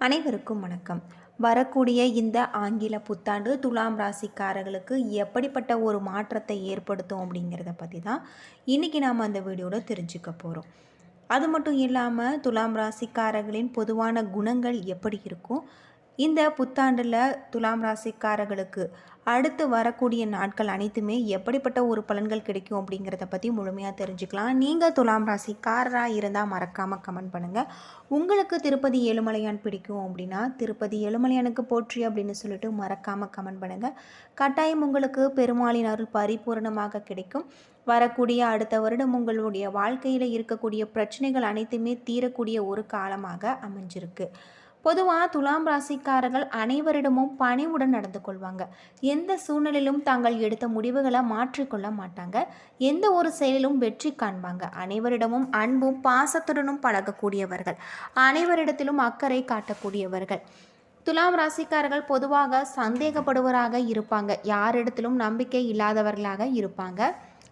அனைவருக்கும் வணக்கம். வரக்கூடிய இந்த ஆங்கில புத்தாண்டு துலாம் ராசிக்காரர்களுக்கு எப்படிப்பட்ட ஒரு மாற்றத்தை ஏற்படுத்தும் அப்படிங்கிறத பற்றி தான் இன்றைக்கி நாம் அந்த வீடியோவில் தெரிஞ்சுக்க போகிறோம் அது மட்டும் இல்லாமல் துலாம் ராசிக்காரர்களின் பொதுவான குணங்கள் எப்படி இருக்கும்? இந்த புத்தாண்டில் துலாம் ராசிக்காரர்களுக்கு அடுத்து வரக்கூடிய நாட்கள் அனைத்துமே எப்படிப்பட்ட ஒரு பலன்கள் கிடைக்கும் அப்படிங்கிறத பற்றி முழுமையாக தெரிஞ்சுக்கலாம். நீங்கள் துலாம் ராசிக்காரராக இருந்தால் மறக்காமல் கமெண்ட் பண்ணுங்கள் உங்களுக்கு திருப்பதி ஏழுமலையான் பிடிக்கும் அப்படின்னா திருப்பதி ஏழுமலையானுக்கு போற்றி அப்படின்னு சொல்லிட்டு மறக்காமல் கமெண்ட் பண்ணுங்கள் கட்டாயம் உங்களுக்கு பெருமாளின் அருள் பரிபூரணமாக கிடைக்கும். வரக்கூடிய அடுத்த வருடம் உங்களுடைய வாழ்க்கையில் இருக்கக்கூடிய பிரச்சனைகள் அனைத்துமே தீரக்கூடிய ஒரு காலமாக அமைஞ்சிருக்கு. பொதுவாக துலாம் ராசிக்காரர்கள் அனைவரிடமும் பணிவுடன் நடந்து கொள்வாங்க. எந்த சூழ்நிலையிலும் தாங்கள் எடுத்த முடிவுகளை மாற்றிக்கொள்ள மாட்டாங்க. எந்த ஒரு செயலிலும் வெற்றி காண்பாங்க. அனைவரிடமும் அன்பும் பாசத்துடனும் பழகக்கூடியவர்கள். அனைவரிடத்திலும் அக்கறை காட்டக்கூடியவர்கள். துலாம் ராசிக்காரர்கள் பொதுவாக சந்தேகப்படுவராக இருப்பாங்க. யாரிடத்திலும் நம்பிக்கை இல்லாதவர்களாக இருப்பாங்க.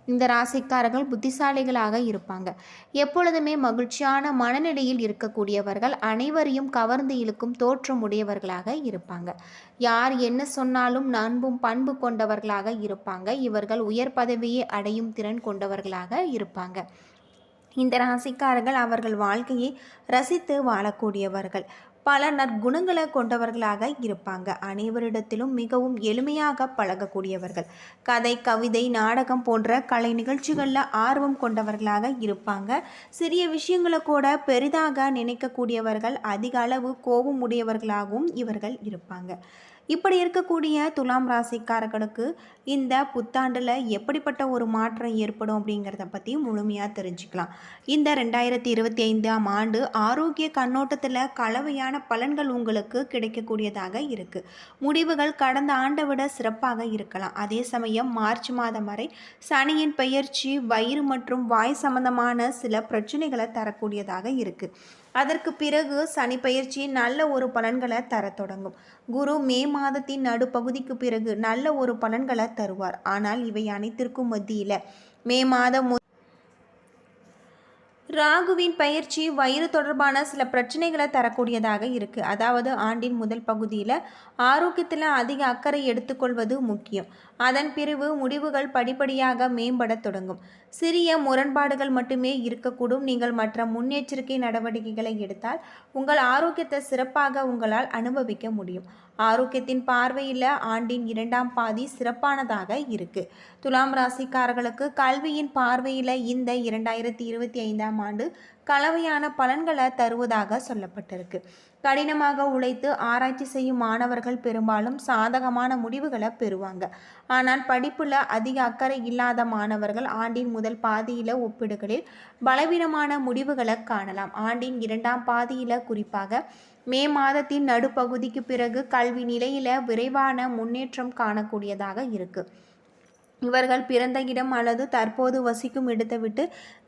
இந்த ராசிக்காரர்கள் புத்திசாலிகளாக இருப்பாங்க. எப்பொழுதுமே மகிழ்ச்சியான மனநிலையில் இருக்கக்கூடியவர்கள் அனைவரையும் கவர்ந்து இழுக்கும் தோற்றம் உடையவர்களாக இருப்பாங்க. யார் என்ன சொன்னாலும் நண்பும் பண்பு கொண்டவர்களாக இருப்பாங்க. இவர்கள் உயர் பதவியை அடையும் திறன் கொண்டவர்களாக இருப்பாங்க. இந்த ராசிக்காரர்கள் அவர்கள் வாழ்க்கையை ரசித்து வாழக்கூடியவர்கள். பல நற்குணங்களை கொண்டவர்களாக இருப்பாங்க. அனைவரிடத்திலும் மிகவும் எளிமையாக பழகக்கூடியவர்கள். கதை கவிதை நாடகம் போன்ற கலை நிகழ்ச்சிகளில் ஆர்வம் கொண்டவர்களாக இருப்பாங்க. சிறிய விஷயங்களை கூட பெரிதாக நினைக்கக்கூடியவர்கள் அதிக அளவு கோபம் உடையவர்களாகவும் இவர்கள் இருப்பாங்க. இப்படி இருக்கக்கூடிய துலாம் ராசிக்காரர்களுக்கு இந்த புத்தாண்டில் எப்படிப்பட்ட ஒரு மாற்றம் ஏற்படும் அப்படிங்கிறத பற்றி முழுமையாக தெரிஞ்சுக்கலாம். இந்த ரெண்டாயிரத்தி இருபத்தி ஐந்தாம் ஆண்டு ஆரோக்கிய கண்ணோட்டத்தில் கலவையான பலன்கள் உங்களுக்கு கிடைக்கக்கூடியதாக இருக்குது முடிவுகள் கடந்த ஆண்டை விட சிறப்பாக இருக்கலாம். அதே சமயம் மார்ச் மாதம் வரை சனியின் பெயர்ச்சி வயிறு மற்றும் வாய் சம்பந்தமான சில பிரச்சனைகளை தரக்கூடியதாக இருக்குது அதற்கு பிறகு சனி பயிற்சி நல்ல ஒரு பலன்களை தர தொடங்கும். குரு மே மாதத்தின் நடுப்பகுதிக்கு பிறகு நல்ல ஒரு பலன்களை தருவார். ஆனால் இவை அனைத்திற்கும் மத்தியில் மே மாதம் ராகுவின் பயிற்சி வயிறு தொடர்பான சில பிரச்சனைகளை தரக்கூடியதாக இருக்குது அதாவது ஆண்டின் முதல் பகுதியில் ஆரோக்கியத்தில் அதிக அக்கறை எடுத்துக்கொள்வது முக்கியம். அதன் பிறகு முடிவுகள் படிப்படியாக மேம்பட தொடங்கும். சிறிய முரண்பாடுகள் மட்டுமே இருக்கக்கூடும். நீங்கள் மற்ற முன்னெச்சரிக்கை நடவடிக்கைகளை எடுத்தால் உங்கள் ஆரோக்கியத்தை சிறப்பாக உங்களால் அனுபவிக்க முடியும். ஆரோக்கியத்தின் பார்வையில் ஆண்டின் இரண்டாம் பாதி சிறப்பானதாக இருக்கு. துலாம் ராசிக்காரர்களுக்கு கல்வியின் பார்வையில் இந்த இரண்டாயிரத்தி இருபத்தி ஐந்தாம் ஆண்டு கலவையான பலன்களை தருவதாக சொல்லப்பட்டிருக்கு. கடினமாக உழைத்து ஆராய்ச்சி செய்யும் மாணவர்கள் பெரும்பாலும் சாதகமான முடிவுகளை பெறுவாங்க. ஆனால் படிப்பில் அதிக அக்கறை இல்லாத மாணவர்கள் ஆண்டின் முதல் பாதியில் ஒப்பிடுகளில் பலவீனமான முடிவுகளை காணலாம். ஆண்டின் இரண்டாம் பாதியில் குறிப்பாக மே மாதத்தின் நடுப்பகுதிக்கு பிறகு கல்வி நிலையில விரைவான முன்னேற்றம் காணக்கூடியதாக இருக்குது இவர்கள் பிறந்த இடம் அல்லது தற்போது வசிக்கும் இடத்தை விட்டு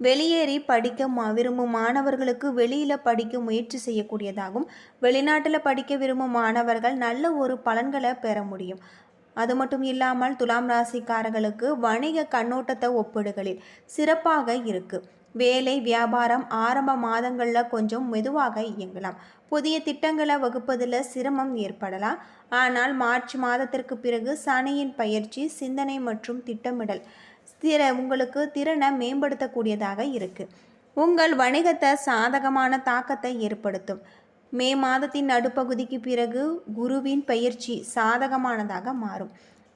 வெளியேறி படிக்க விரும்பும் மாணவர்களுக்கு வெளியில் படிக்க முயற்சி செய்யக்கூடியதாகும். வெளிநாட்டில் படிக்க விரும்பும் மாணவர்கள் நல்ல ஒரு பலன்களை பெற முடியும். அது மட்டும் இல்லாமல் துலாம் ராசிக்காரர்களுக்கு வணிக கண்ணோட்டத்தை ஒப்பிடுகளில் சிறப்பாக இருக்குது வேலை வியாபாரம் ஆரம்ப மாதங்களில் கொஞ்சம் மெதுவாக இயங்கலாம். புதிய திட்டங்களை வகுப்பதில் சிரமம் ஏற்படலாம். ஆனால் மார்ச் மாதத்திற்கு பிறகு சனியின் பயிற்சி சிந்தனை மற்றும் திட்டமிடல் திற உங்களுக்கு திறனை மேம்படுத்தக்கூடியதாக இருக்குது உங்கள் வணிகத்தை சாதகமான தாக்கத்தை ஏற்படுத்தும். மே மாதத்தின் நடுப்பகுதிக்கு பிறகு குருவின் பயிற்சி சாதகமானதாக மாறும்.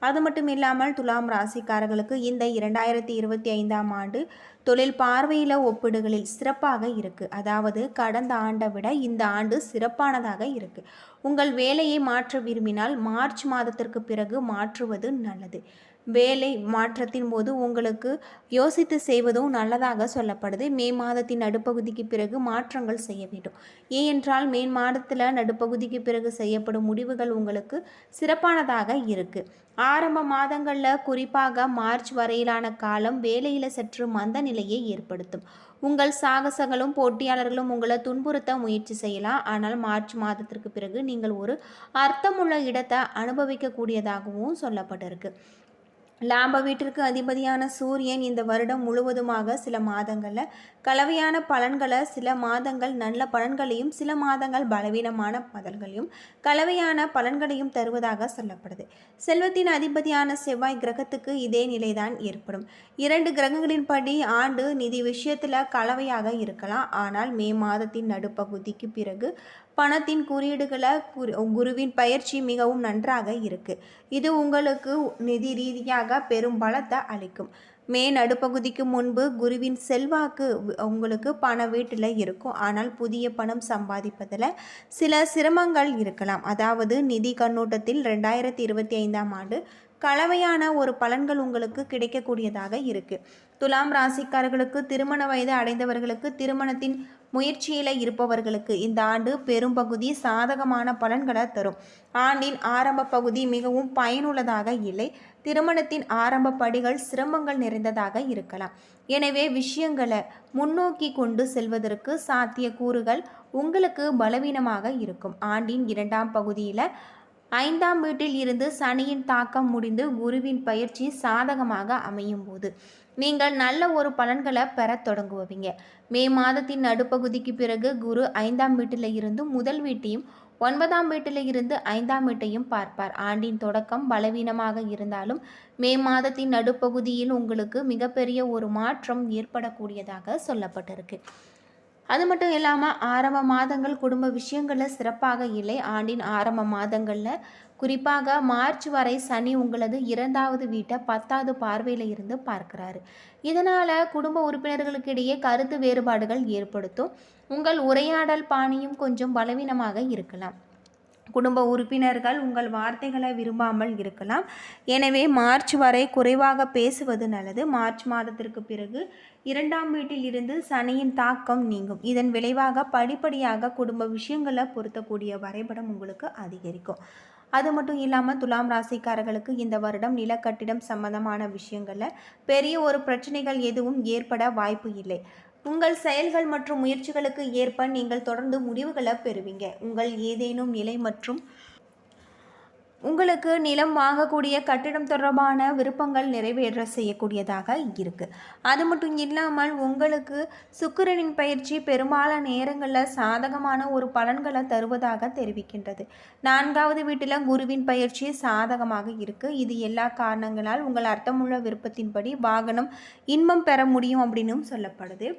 அது மட்டும் இல்லாமல் துலாம் ராசிக்காரர்களுக்கு இந்த இரண்டாயிரத்தி இருபத்தி ஐந்தாம் ஆண்டு தொழில் பார்வையில் ஒப்பிடுகளில் சிறப்பாக இருக்கு. அதாவது கடந்த ஆண்டை விட இந்த ஆண்டு சிறப்பானதாக இருக்கு. உங்கள் வேலையை மாற்ற விரும்பினால் மார்ச் மாதத்திற்கு பிறகு மாற்றுவது நல்லது. வேலை மாற்றத்தின் போது உங்களுக்கு யோசித்து செய்வதும் நல்லதாக சொல்லப்படுது. மே மாதத்தின் நடுப்பகுதிக்கு பிறகு மாற்றங்கள் செய்ய வேண்டும். ஏனென்றால் மே மாதத்தில் நடுப்பகுதிக்கு பிறகு செய்யப்படும் முடிவுகள் உங்களுக்கு சிறப்பானதாக இருக்கு. ஆரம்ப மாதங்களில் குறிப்பாக மார்ச் வரையிலான காலம் வேலையில் சற்று மந்த நிலையை ஏற்படுத்தும். உங்கள் சாகசங்களும் போட்டியாளர்களும் உங்களை துன்புறுத்த முயற்சி செய்யலாம். ஆனால் மார்ச் மாதத்திற்கு பிறகு நீங்கள் ஒரு அர்த்தமுள்ள இடத்தை அனுபவிக்கக்கூடியதாகவும் சொல்லப்பட்டிருக்கு. லாப வீட்டிற்கு அதிபதியான சூரியன் இந்த வருடம் முழுவதுமாக சில மாதங்களில் கலவையான பலன்களை சில மாதங்கள் நல்ல பலன்களையும் சில மாதங்கள் பலவீனமான பலன்களையும் கலவையான பலன்களையும் தருவதாக சொல்லப்படுது. செல்வத்தின் அதிபதியான செவ்வாய் கிரகத்துக்கு இதே நிலைதான் ஏற்படும். இரண்டு கிரகங்களின்படி ஆண்டு நிதி விஷயத்தில் கலவையாக இருக்கலாம். ஆனால் மே மாதத்தின் நடுப்பகுதிக்கு பிறகு பணத்தின் குறியீடுகளை குரு குருவின் பயிற்சி மிகவும் நன்றாக இருக்குது இது உங்களுக்கு நிதி ரீதியாக பெரும் பலத்தை அளிக்கும். மே நடுப்பகுதிக்கு முன்பு குருவின் செல்வாக்கு உங்களுக்கு பண வீட்டில் இருக்கும். ஆனால் புதிய பணம் சம்பாதிப்பதில் சில சிரமங்கள் இருக்கலாம். அதாவது நிதி கண்ணோட்டத்தில் ரெண்டாயிரத்தி இருபத்தி ஐந்தாம் ஆண்டு கலவையான ஒரு பலன்கள் உங்களுக்கு கிடைக்கக்கூடியதாக இருக்குது துலாம் ராசிக்காரர்களுக்கு திருமண வயது அடைந்தவர்களுக்கு திருமணத்தின் முயற்சியில் இருப்பவர்களுக்கு இந்த ஆண்டு பெரும்பகுதி சாதகமான பலன்களை தரும். ஆண்டின் ஆரம்ப பகுதி மிகவும் பயனுள்ளதாக இல்லை. திருமணத்தின் ஆரம்ப படிகள் சிரமங்கள் நிறைந்ததாக இருக்கலாம். எனவே விஷயங்களை முன்னோக்கி கொண்டு செல்வதற்கு சாத்திய கூறுகள் உங்களுக்கு பலவீனமாக இருக்கும். ஆண்டின் இரண்டாம் பகுதியில் ஐந்தாம் வீட்டில் இருந்து சனியின் தாக்கம் முடிந்து குருவின் பயிற்சி சாதகமாக அமையும் போது நீங்கள் நல்ல ஒரு பலன்களை பெற தொடங்குவீங்க. மே மாதத்தின் நடுப்பகுதிக்கு பிறகு குரு ஐந்தாம் வீட்டில் இருந்து முதல் வீட்டையும் ஒன்பதாம் வீட்டில் இருந்து ஐந்தாம் வீட்டையும் பார்ப்பார். ஆண்டின் தொடக்கம் பலவீனமாக இருந்தாலும் மே மாதத்தின் நடுப்பகுதியில் உங்களுக்கு மிகப்பெரிய ஒரு மாற்றம் ஏற்படக்கூடியதாக சொல்லப்பட்டிருக்கு. அது மட்டும் இல்லாமல் ஆரம்ப மாதங்கள் குடும்ப விஷயங்களில் சிறப்பாக இல்லை. ஆண்டின் ஆரம்ப மாதங்களில் குறிப்பாக மார்ச் வரை சனி உங்களது இரண்டாவது வீட்டை பத்தாவது பார்வையில் இருந்து பார்க்கிறாரு. இதனால் குடும்ப உறுப்பினர்களுக்கிடையே கருத்து வேறுபாடுகள் ஏற்படுத்தும். உங்கள் உரையாடல் பாணியும் கொஞ்சம் பலவீனமாக இருக்கலாம். குடும்ப உறுப்பினர்கள் உங்கள் வார்த்தைகளை விரும்பாமல் இருக்கலாம். எனவே மார்ச் வரை குறைவாக பேசுவது நல்லது. மார்ச் மாதத்திற்கு பிறகு இரண்டாம் வீட்டில் இருந்து சனியின் தாக்கம் நீங்கும். இதன் விளைவாக படிப்படியாக குடும்ப விஷயங்களை பொருத்தக்கூடிய வரைபடம் உங்களுக்கு அதிகரிக்கும். அது மட்டும் இல்லாமல் துலாம் ராசிக்காரர்களுக்கு இந்த வருடம் நிலக்கட்டிடம் சம்பந்தமான விஷயங்களில் பெரிய ஒரு பிரச்சனைகள் எதுவும் ஏற்பட வாய்ப்பு இல்லை. உங்கள் செயல்கள் மற்றும் முயற்சிகளுக்கு ஏற்ப நீங்கள் தொடர்ந்து முடிவுகளை பெறுவீங்க. உங்கள் ஏதேனும் நிலை மற்றும் உங்களுக்கு நிலம் வாங்கக்கூடிய கட்டிடம் தொடர்பான விருப்பங்கள் நிறைவேற செய்யக்கூடியதாக இருக்குது அது மட்டும் இல்லாமல் உங்களுக்கு சுக்கிரனின் பயிற்சி பெரும்பாலான நேரங்களில் சாதகமான ஒரு பலன்களை தருவதாக தெரிவிக்கின்றது. நான்காவது வீட்டில் குருவின் பயிற்சி சாதகமாக இருக்குது இது எல்லா காரணங்களால் உங்கள் அர்த்தமுள்ள விருப்பத்தின்படி வாகனம் இன்பம் பெற முடியும் அப்படின்னும் சொல்லப்படுது.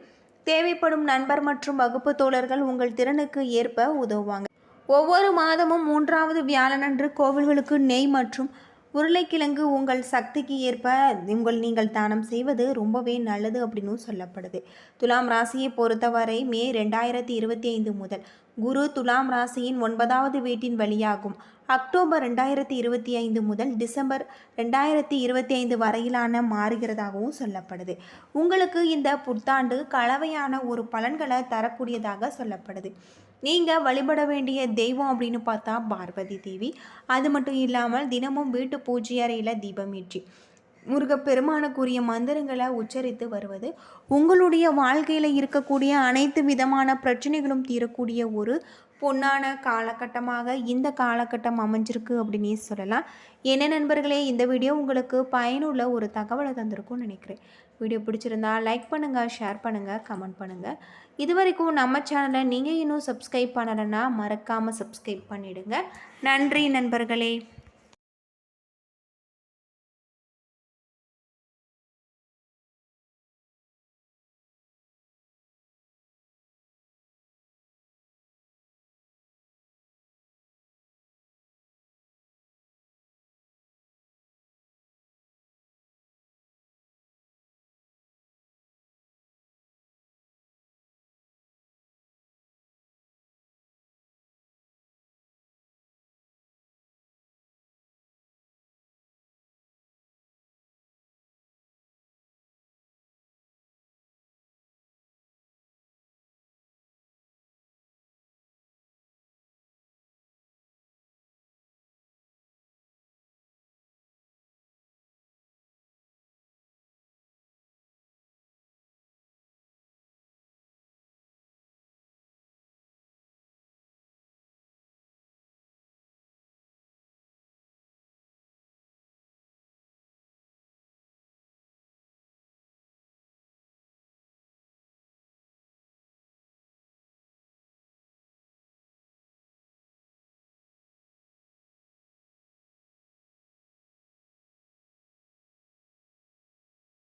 தேவைப்படும் நண்பர் மற்றும் வகுப்பு தோழர்கள் உங்கள் திறனுக்கு ஏற்ப உதவுவாங்க. ஒவ்வொரு மாதமும் மூன்றாவது வியாழனன்று கோவில்களுக்கு நெய் மற்றும் உருளைக்கிழங்கு உங்கள் சக்திக்கு ஏற்ப உங்கள் நீங்கள் தானம் செய்வது ரொம்பவே நல்லது அப்படின்னு சொல்லப்படுது. துலாம் ராசியை பொறுத்தவரை மே ரெண்டாயிரத்தி இருபத்தி ஐந்து முதல் குரு துலாம் ராசியின் ஒன்பதாவது வீட்டின் வழியாகும். அக்டோபர் ரெண்டாயிரத்தி இருபத்தி ஐந்து முதல் டிசம்பர் ரெண்டாயிரத்தி இருபத்தி ஐந்து வரையிலான மாறுகிறதாகவும் சொல்லப்படுது. உங்களுக்கு இந்த புத்தாண்டு கலவையான ஒரு பலன்களை தரக்கூடியதாக சொல்லப்படுது. நீங்கள் வழிபட வேண்டிய தெய்வம் அப்படின்னு பார்த்தா பார்வதி தேவி. அது மட்டும் இல்லாமல் தினமும் வீட்டு பூஜை அறையில் தீபமேற்றி முருகப்பெருமானுக்குரிய மந்திரங்களை உச்சரித்து வருவது உங்களுடைய வாழ்க்கையில் இருக்கக்கூடிய அனைத்து விதமான பிரச்சனைகளும் தீரக்கூடிய ஒரு பொன்னான காலகட்டமாக இந்த காலகட்டம் அமைஞ்சிருக்கு அப்படின்னு சொல்லலாம். என்ன நண்பர்களே இந்த வீடியோ உங்களுக்கு பயனுள்ள ஒரு தகவலை தந்திருக்கும்னு நினைக்கிறேன். வீடியோ பிடிச்சிருந்தா லைக் பண்ணுங்கள் ஷேர் பண்ணுங்கள் கமெண்ட் பண்ணுங்கள் இது வரைக்கும் நம்ம சேனலை நீங்கள் இன்னும் சப்ஸ்கிரைப் பண்ணலைன்னா மறக்காமல் சப்ஸ்கிரைப் பண்ணிவிடுங்க நன்றி நண்பர்களே.